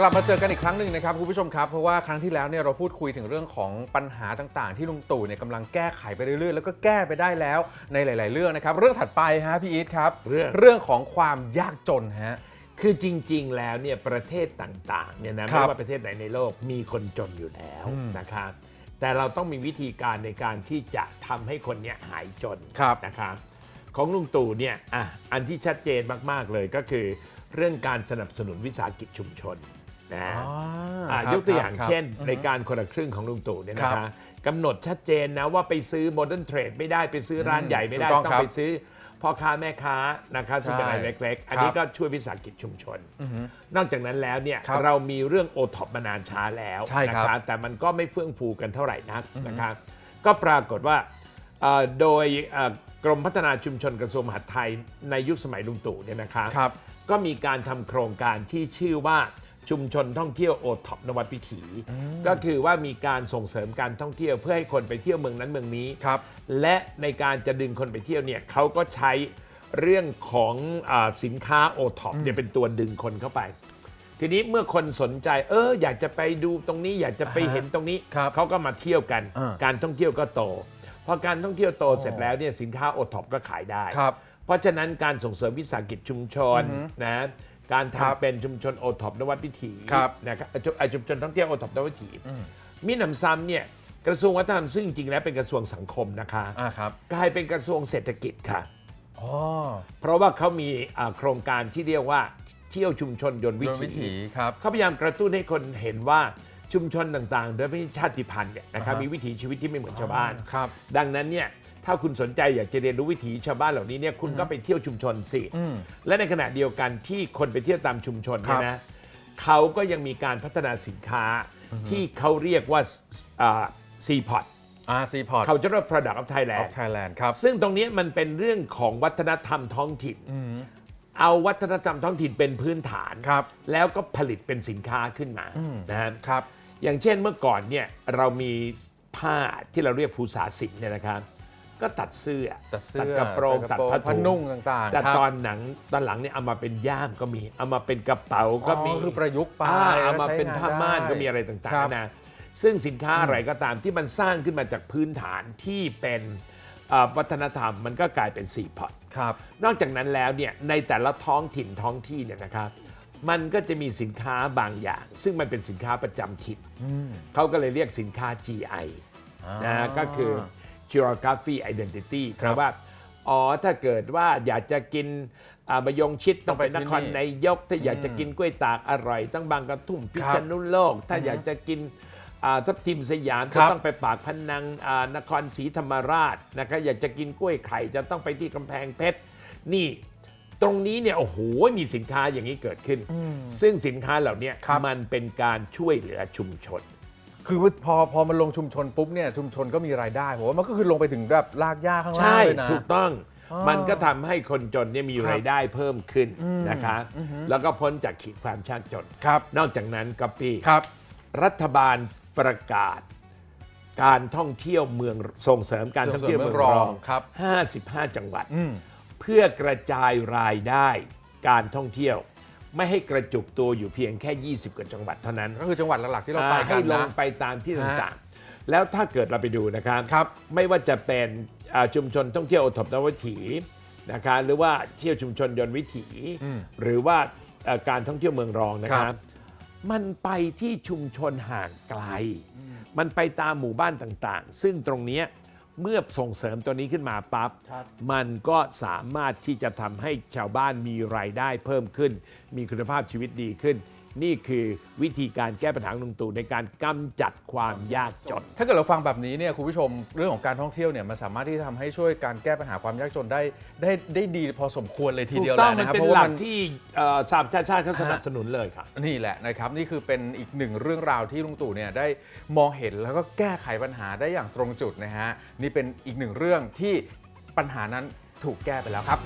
กลับมาเจอกันอีกครั้งหนึ่งนะครับคุณผู้ชมครับเพราะว่าครั้งที่แล้วเนี่ยเราพูดคุยถึงเรื่องของปัญหาต่างๆ ที่ลุงตู่เนี่ยกำลังแก้ไขไปเรื่อยๆ แล้วก็แก้ไปได้แล้วในหลาย ๆ เรื่องนะครับ เรื่องถัดไปฮะพี่อีทครับเรื่องเรื่องของความยากจนฮะ คือจริง ๆ แล้วเนี่ยประเทศต่างๆเนี่ยนะครัไม่บว่าประเทศไหนในโลกมีคนจนอยู่แล้วอืมนะครับแต่เราต้องมีวิธีการในการที่จะทำให้คนเนี้ยหายจนครับ นะครับของลุงตู่เนี่ยอะอันที่ชัดเจนมากๆเลยก็คือ เรื่องการสนับสนุนวิสาหกิจชุมชน นะอ๋ออะครับยกตัวอย่างครับเช่นอือฮึในการคนละครึ่งของลุงตู่เนี่ยครันะบคะกำหนดชัดเจนนะว่าไปซื้อโมเดิร์นเทรดไม่ได้ไปซื้อร้านอืมใหญ่ไม่ได้ถูกต้องต้องครับไปซื้อพ่อค้าแม่ค้านะคะซึ่งเป็นใช่รายเล็กๆ อันครับนี้ก็ช่วยวิสาหกิจชุมชนอือฮึนอกจากนั้นแล้วเนี่ยครับเรามีเรื่องโอท็อปมานานช้าแล้วใช่ครับ นะแต่มันก็ไม่เฟื่องฟูกันเท่าไหร่นักนะครับก็ปรากฏว่าเอ่อโดยเอ่อกรมพัฒนาชุมชนกระทรวงมหาดไทยในยุคสมัยลุงตู่เนี่ยนะครับครับ ก็มีการทำโครงการที่ชื่อว่า ชุมชนท่องเที่ยวโอท็อปนวัดวิถี ก็คือว่ามีการส่งเสริมการท่องเที่ยวเพื่อให้คนไปเที่ยวเมืองนั้นเมืองนี้ครับ และในการจะดึงคนไปเที่ยวเนี่ยเขาก็ใช้เรื่องของอาสินค้าโอท็อปเนี่ยเป็นตัวดึงคนเข้าไป ทีนี้เมื่อคนสนใจ เออ อยากจะไปดูตรงนี้อยากจะไปอ่าฮะเห็นตรงนี้ครับเขาก็มาเที่ยวกันอ่าการท่องเที่ยวก็โตพอการท่องเที่ยวโตเสร็จแล้วเนี่ยสินค้าโอท็อปก็ขายได้ครับเพราะฉะนั้นการส่งเสริมวิสาหกิจชุมชนนะ การครับทำเป็นชุมชนโอท็อปนวัดวิถีครับนะครับเอ่อชุมเอ่อชุมชนท่องเที่ยวโอท็อปนวัดวิถีมิหนำซ้ำเนี่ยกระทรวงวัฒนธรรมซึ่งจริงๆแล้วเป็นกระทรวงสังคมนะคะอ่าครับกลายเป็นกระทรวงเศรษฐกิจค่ะอ๋อเพราะว่าเขามีอ่าโครงการที่เรียกว่าเที่ยวชุมชนยนต์วิโดยวิถีถีครับเขาพยายามกระตุ้นให้คนเห็นว่า ชุมชนต่างๆ โดยไม่ใช่ชาติพันธุ์เนี่ยนะครับอ่าฮะมีวิถีชีวิตที่ไม่เหมือนชาวบ้าน ครับ ดังนั้นเนี่ยถ้าคุณสนใจอยากจะเรียนรู้วิถีชาวบ้านเหล่านี้เนี่ยคุณก็ไปเที่ยวชุมชนสิ อืม และในขณะเดียวกันที่คนไปเที่ยวตามชุมชนครัเนี่ยบนะเขาก็ยังมีการพัฒนาสินค้าที่เขาเรียกว่าซีพอตอ่าซีพอร์ตเขาจะเรียก product of ออ Thailand ฟไทยแลนด์ครับ ซึ่งตรงนี้มันเป็นเรื่องของวัฒนธรรมท้องถิ่น เอาวัฒนธรรมท้องถิ่นเป็นพื้นฐาน ครับ แล้วก็ผลิตเป็นสินค้าขึ้นมานะฮะครับ อย่างเช่นเมื่อก่อนเนี่ยเรามีผ้าที่เราเรียกภูษาสินเนี่ยนะครับ ก็ตัดเสื้อตัดเสื้อกระโปรงตัตัดดกระโปรงผ้าผ้าถุนุ่งต่างๆแต่ครับตอนหนังตอนหลังเนี่ยเอามาเป็นย่ามก็มี เอามาเป็นกระเป๋าก็มี อ๋อคือประยุกต์ไปอ่าแล้วเอามาใช้เป็นงานผ้าม่านได้ก็มีอะไรต่างครับๆนะ ซึ่งสินค้าอะไรก็ตามที่มันสร้างขึ้นมาจากพื้นฐานที่เป็นเอ่อวัฒนธรรมมันก็กลายเป็นสีพอต ครับ นอกจากนั้นแล้วเนี่ยในแต่ละท้องถิ่นท้องที่เนี่ยนะครับ มันก็จะมีสินค้าบางอย่าง ซึ่งมันเป็นสินค้าประจำถิ่นเขาก็เลยเรียกสินค้า GI นะก็คือ Geography Identity แปลว่าอ๋อถ้าเกิดว่าอยากจะกินอ่ามะยงชิดต้องไปต้องไปที่นครนี่นายก ถ้าอยากจะกินกล้วยตากอร่อยต้องบางกระทุ่มพิษณุโลก ถ้าอยากจะกินอ่าทับทิมสยามครัจะบต้องไปปากพนังอ่านครศรีธรรมราชนะครับอยากจะกินกล้วยไข่จะต้องไปที่กำแพงเพชรนี่ ตรงนี้เนี่ยโอ้โหมีสินค้าอย่างนี้เกิดขึ้น ซึ่งสินค้าเหล่านี้ครับมันเป็นการช่วยเหลือชุมชน คือพอพอมันลงชุมชนปุ๊บเนี่ยชุมชนก็มีรายได้ผมว่ามันก็คือลงไปถึงแบบลากหญ้าข้างล่างใช่เลยนะ ถูกต้องอ๋อมันก็ทำให้คนจนเนี่ยมีครับรายได้เพิ่มขึ้นนะคะ แล้วก็พ้นจากขีดความยากจนครับนอกจากนั้นก็ปีครับ รัฐบาลประกาศ การท่องเที่ยวเมืองส่งเสริมการท่องเที่ยวเมืองรองครับ55 จังหวัดอืม เพื่อกระจายรายได้การท่องเที่ยว ไม่ให้กระจุกตัวอยู่เพียงแค่ 20 กว่าจังหวัดเท่านั้นก็คือจังหวัดหลักๆที่เราไปอ่ากัให้นลงนะไปตามที่ฮะต่างๆ แล้วถ้าเกิดเราไปดูนะครับครับไม่ว่าจะเป็นอ่าชุมชนท่องเที่ยวโอทบนวิถีนะคะหรือว่าเที่ยวชุมชนยนต์วิถี หรือว่าเอ่อการท่องเที่ยวเมืองรองนะคครัรับบมันไปที่ชุมชนห่างไกล มันไปตามหมู่บ้านต่างๆ ซึ่งตรงเนี้ย เมื่อส่งเสริมตัวนี้ขึ้นมาปั๊บครับมันก็สามารถที่จะทำให้ชาวบ้านมีรายได้เพิ่มขึ้น มีคุณภาพชีวิตดีขึ้น นี่คือวิธีการแก้ปัญหาของลุงตู่ในการกำจัดความยากจน ถ้าเกิดเราฟังแบบนี้เนี่ยคุณผู้ชมเรื่องของการท่องเที่ยวเนี่ยมันสามารถที่จะทำให้ช่วยการแก้ปัญหาความยากจนได้ได้ได้ดีพอสมควรเลยทีถูเดียวกต้องแหละมันนะครับเป็นเพราะหลัว่ากมันที่เอ่อสามชาติชาติเขาสนับสนุนเลยค่ะ นี่แหละนะครับนี่คือเป็นอีกหนึ่งเรื่องราวที่ลุงตู่เนี่ยได้มองเห็นแล้วก็แก้ไขปัญหาได้อย่างตรงจุดนะฮะนี่เป็นอีกหนึ่งเรื่องที่ปัญหานั้นถูกแก้ไปแล้วครับ